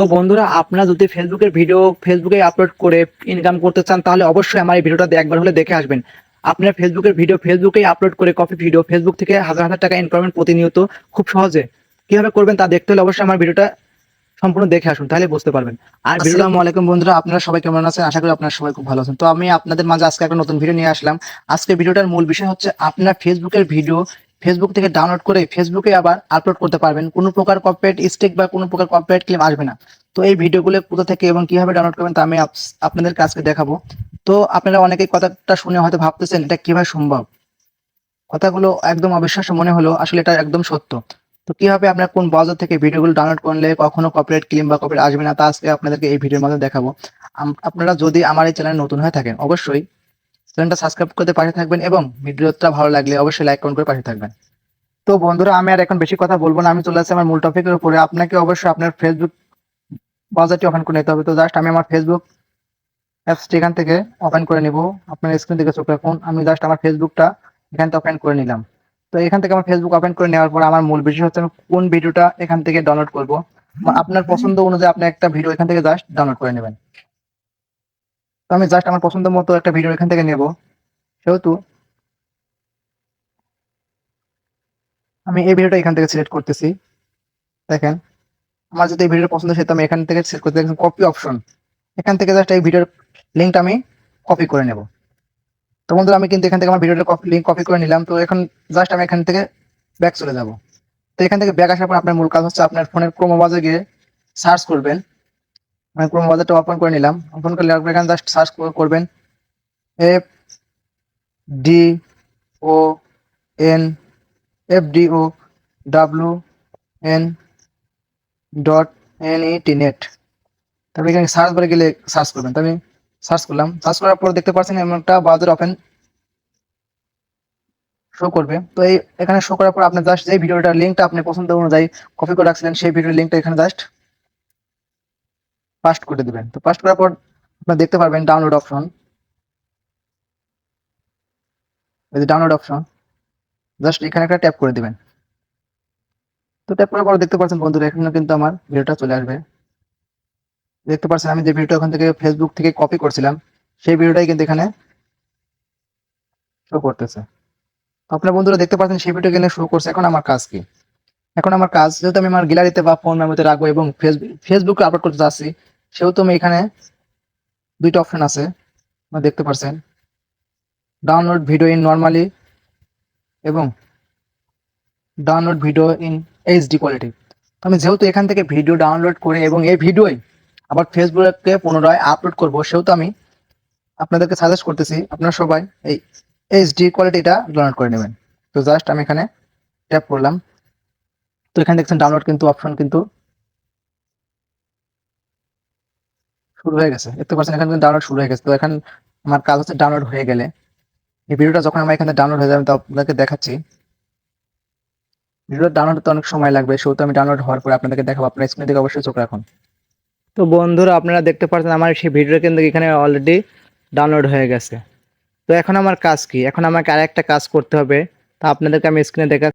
তো বন্ধুরা আপনারা যদি ফেসবুকের ভিডিও ফেসবুকে আপলোড করে ইনকাম করতে চান তাহলে অবশ্যই আমার এই ভিডিওটা একবার হলে দেখে আসবেন। আপনার ফেসবুকের ভিডিও ফেসবুকেই আপলোড করে কপি ভিডিও ফেসবুক থেকে হাজার হাজার টাকা ইনকাম প্রতিনিয়ত খুব সহজে। কীভাবে করবেন তা দেখতে হলে অবশ্যই আমার ভিডিওটা সম্পূর্ণ দেখে আসুন তাহলে বুঝতে পারবেন। আর আসসালামু আলাইকুম বন্ধুরা আপনারা সবাই কেমন আছেন? আশা করি আপনারা সবাই খুব ভালো আছেন। তো আমি আপনাদের মাঝে আজকে একটা নতুন ভিডিও নিয়ে আসলাম। আজকে ভিডিওটার মূল বিষয় হচ্ছে আপনার ফেসবুকের ভিডিও ফেসবুক থেকে ডাউনলোড করে ফেসবুকে আবার আপলোড করতে পারবেন। কোনো প্রকার কপিরাইট স্টেক বা কোনো প্রকার কপিরাইট ক্লেম আসবে না। তো এই ভিডিওগুলো কোথা থেকে এবং কীভাবে ডাউনলোড করবেন তা আমি আপনাদের কাছকে দেখাবো। তো আপনারা অনেকেই কথাটা শুনে হয়তো ভাবতেছেন, এটা কীভাবে সম্ভব? কথাগুলো একদম অবিশ্বাস্য মনে হলো আসলে এটা একদম সত্য। তো কীভাবে আপনার কোন ব্রাউজার থেকে ভিডিওগুলো ডাউনলোড করলে কখনো কপিরাইট ক্লেম বা কপিরাইট আসবে না, তা আজকে আপনাদেরকে এই ভিডিওর মধ্যে দেখাবো। আপনারা যদি আমার এই চ্যানেল নতুন হয়ে থাকেন, অবশ্যই চ্যানেলটা সাবস্ক্রাইব করতে পাশে থাকবেন এবং ভিডিওটা ভালো লাগলে অবশ্যই লাইক কমেন্ট করে পাশে থাকবেন। তো বন্ধুরা, আমি আর এখন বেশি কথা বলব না। আমি চলে আসছি আমার মূল টপিকের উপরে। আপনাকে অবশ্যই আপনার ফেসবুক ব্রাউজারটি ওপেন করে নিতে হবে। তো জাস্ট আমি আমার ফেসবুক অ্যাপসটি এখান থেকে ওপেন করে নিব। আপনার স্ক্রিন থেকে চোখ রাখুন। আমি জাস্ট আমার ফেসবুকটা এখান থেকে ওপেন করে নিলাম। তো এখান থেকে আমার ফেসবুক ওপেন করে নেওয়ার পর আমার মূল বিষয় হচ্ছে আমি কোন ভিডিওটা এখান থেকে ডাউনলোড করব। আপনার পছন্দ অনুযায়ী আপনি একটা ভিডিও এখান থেকে জাস্ট ডাউনলোড করে নেবেন। তো আমি জাস্ট আমার পছন্দ মতো একটা ভিডিও এখান থেকে নেব। সেহেতু আমি এই ভিডিওটা এখান থেকে সিলেক্ট করতেছি। দেখেন, আমার যদি এই ভিডিওটা পছন্দ সেটা আমি এখান থেকে সিলেক্ট করতে দেখেন কপি অপশন এখান থেকে জাস্ট এই ভিডিওর লিঙ্কটা আমি কপি করে নেব। তো বন্ধুরা, আমি কিন্তু এখান থেকে আমার ভিডিওটা কপি লিঙ্ক কপি করে নিলাম। তো এখন জাস্ট আমি এখান থেকে ব্যাক চলে যাব। তো এখান থেকে ব্যাক আসার পর আপনার মূল কাজ হচ্ছে আপনার ফোনের ক্রোমো বাজে গিয়ে সার্চ করবেন। আমি ক্রোমো বাজারটা ওপেন করে নিলাম। ওপেন করলে পর এখানে জাস্ট সার্চ করবেন। F D O N F D O W N dot N E T net তারপরে এখানে সার্চ বারে গেলে সার্চ করবেন। আমি সার্চ করলাম। সার্চ করার পর দেখতে পাচ্ছেন এমন একটা ব্রাউজার ওপেন শো করবে। তো এই এখানে শো করার পর আপনি জাস্ট যে ভিডিওটার লিঙ্কটা আপনি পছন্দ অনুযায়ী কপি করে রাখছিলেন, সেই ভিডিওর লিঙ্কটা এখানে জাস্ট পাস্ট করে দিবেন। তো পাস্ট করার পর আপনি দেখতে পারবেন ডাউনলোড অপশন এই যে ডাউনলোড অপশন জাস্ট এখানে একটা ট্যাপ করে দিবেন। তো ট্যাপ করার পর দেখতে পাচ্ছেন বন্ধুরা এখানে কিন্তু আমার ভিডিওটা চলে আসবে। দেখতে পাচ্ছেন আমি যে ভিডিওটা ওখান থেকে ফেসবুক থেকে কপি করছিলাম, সেই ভিডিওটাই কিন্তু এখানে শো করতেছে। তো আপনার বন্ধুরা দেখতে পাচ্ছেন সেই ভিডিও এখানে শো করছে, এখন আমার কাজ কি? এখন আমার কাজ, যেহেতু আমি আমার গ্যালারিতে বা ফোন মেমোতে রাখব এবং ফেসবুক ফেসবুকে আপলোড করতে চাচ্ছি সেহেতু আমি এখানে দুইটা অপশন আছে। দেখতে পারছেন। ডাউনলোড ভিডিও ইন নর্মালি এবং download video in HD quality আমি যেহেতু এখান থেকে ভিডিও ডাউনলোড করে এবং এই ভিডিওই আবার ফেসবুকে পুনরায় আপলোড করব, সেহেতু আমি আপনাদেরকে সাজেস্ট করতেছি, আপনারা সবাই এই এইচডি কোয়ালিটিটা ডাউনলোড করে নেবেন। তো জাস্ট আমি এখানে ট্যাপ করলাম। তো এখানে দেখছেন ডাউনলোড কিন্তু অপশন কিন্তু শুরু হয়ে গেছে। দেখতে পাচ্ছেন এখানে ডাউনলোড শুরু হয়ে গেছে। তো এখন আমার কাজ হচ্ছে ডাউনলোড হয়ে গেলে। এই ভিডিওটা যখন আমার এখানে ডাউনলোড হয়ে যাবে তো আপনাদেরকে দেখাচ্ছি। ভিডিওটা ডাউনলোড হতে অনেক সময় লাগবে। সেহেতু আমি ডাউনলোড হওয়ার পরে আপনাদেরকে দেখাবো। আপনার স্ক্রিনে দিকে অবশ্যই চোখ রাখুন। তো বন্ধুরা, আপনারা দেখতে পাচ্ছেন আমার সেই ভিডিওটা কিন্তু এখানে অলরেডি ডাউনলোড হয়ে গেছে। তো এখন আমার কাজ কি? এখন আমাকে আরেকটা কাজ করতে হবে। তা আপনাদেরকে আমি স্ক্রিনে দেখা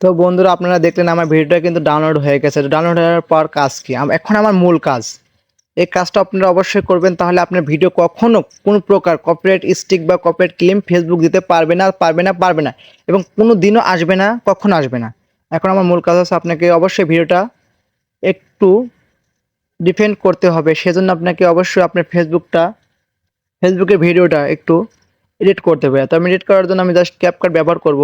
তো বন্ধুরা, আপনারা দেখলেন আমার ভিডিওটা কিন্তু ডাউনলোড হয়ে গেছে। ডাউনলোড হওয়ার পর কাজ কি? এখন আমার মূল কাজ। এই কাজটা আপনারা অবশ্যই করবেন, তাহলে আপনার ভিডিও কখনো কোনো প্রকার কপিরাইট স্টিক বা কপিরাইট ক্লেম ফেসবুক দিতে পারবে না পারবে না পারবে না এবং কোনো দিনও আসবে না, কখনো আসবে না। এখন আমার মূল কাজ হচ্ছে আপনাকে অবশ্যই ভিডিওটা একটু ডিফেন্ড করতে হবে, সেজন্য আপনাকে অবশ্যই আপনার ফেসবুকটা ফেসবুকের ভিডিওটা একটু এডিট করতে হবে। তো আমি এডিট করার জন্য আমি জাস্ট ক্যাপকাট ব্যবহার করব।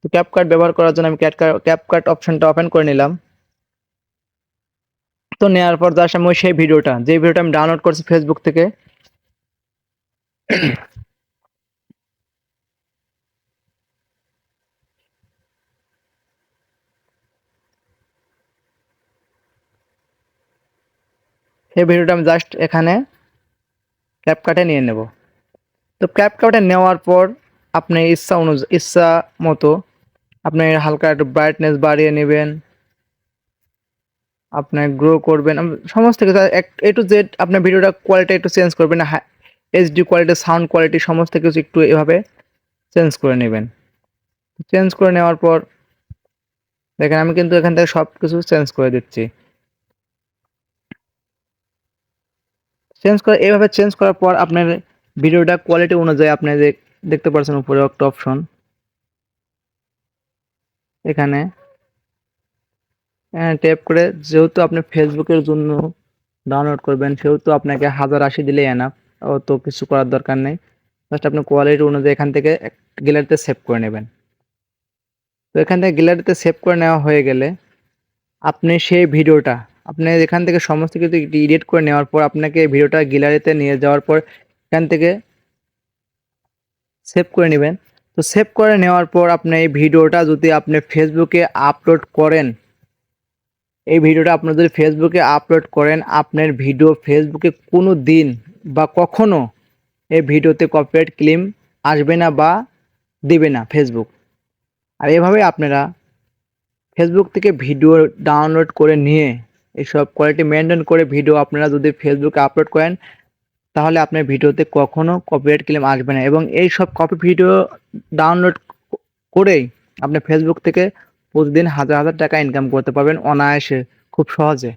তো ক্যাপকাট ব্যবহার করার জন্য আমি ক্যাপকাট অপশনটা ওপেন করে নিলাম। তো নেওয়ার পর আমি ওই সেই ভিডিওটা, যে ভিডিওটা আমি ডাউনলোড করছি ফেসবুক থেকে। সেই ভিডিওটা আমি জাস্ট এখানে ক্যাপকাটে নিয়ে নেব। তো ক্যাপকাটে নেওয়ার পর আপনি ইচ্ছা অনুযায়ী, ইচ্ছা মতো আপনি হালকা একটু ব্রাইটনেস বাড়িয়ে নেবেন। আপনার গ্রো করবেন সমস্ত কিছু এ টু জেড আপনার ভিডিওটা কোয়ালিটি একটু চেঞ্জ করবেন এইচডি কোয়ালিটি সাউন্ড কোয়ালিটি সমস্ত কিছু একটু এভাবে চেঞ্জ করে নেবেন। চেঞ্জ করে নেওয়ার পর, দেখেন আমি কিন্তু এখান থেকে সব কিছু চেঞ্জ করে দিচ্ছি। চেঞ্জ করে এইভাবে চেঞ্জ করার পর আপনার ভিডিওটা কোয়ালিটি অনুযায়ী আপনি দেখতে পাচ্ছেন উপরে একটা অপশন এখানে ট্যাপ করে যেহেতু আপনি ফেসবুকের জন্য ডাউনলোড করবেন, সেহেতু আপনাকে হাজার আশি দিলেই এনাফ তো কিছু করার দরকার নেই। জাস্ট আপনি কোয়ালিটি অনুযায়ী এখান থেকে গ্যালারিতে সেভ করে নেবেন। তো এখান থেকে গ্যালারিতে সেভ করে নেওয়া হয়ে গেলে আপনি সেই ভিডিওটা, আপনি এখান থেকে সমস্ত কিছু এডিট করে নেওয়ার পর আপনাকে ভিডিওটা গ্যালারিতে নিয়ে যাওয়ার পর এখান থেকে সেভ করে নেবেন। তো সেভ করে নেওয়ার পর আপনি এই ভিডিওটা যদি আপনি ফেসবুকে আপলোড করেন এই ভিডিওটা আপনি যদি ফেসবুকে আপলোড করেন। আপনার ভিডিও ফেসবুকে কোনো দিন বা কখনো এই ভিডিওতে কপিরাইট ক্লেম আসবে না বা দেবে না ফেসবুক আর এভাবে আপনারা ফেসবুক থেকে ভিডিও ডাউনলোড করে নিয়ে এইসব কোয়ালিটি মেনটেন করে ভিডিও আপনারা যদি ফেসবুকে আপলোড করেন, তাহলে আপনার ভিডিওতে কখনো কপিরাইট ক্লেম আসবে না। এবং এই সব কপি ভিডিও ডাউনলোড করেই আপনি ফেসবুক থেকে প্রতিদিন হাজার হাজার টাকা ইনকাম করতে পারবেন অনায়াসে খুব সহজে।